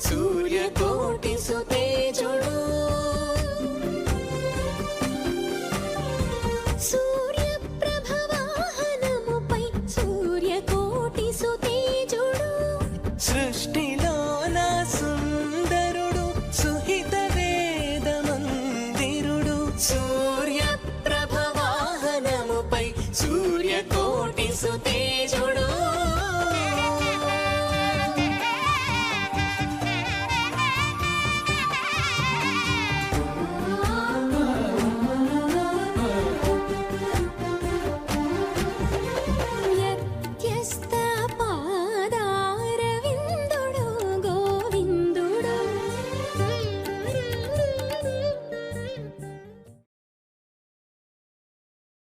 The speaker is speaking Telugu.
సూర్యకోటి సుతేజుడు. సూర్యప్రభవాహనముపై సూర్యకోటి సుతేజుడు. సృష్టిలోన సుందరుడు సుహిత వేద మందిరుడు సూర్యప్రభవాహనముపై సూర్యకోటి సుతే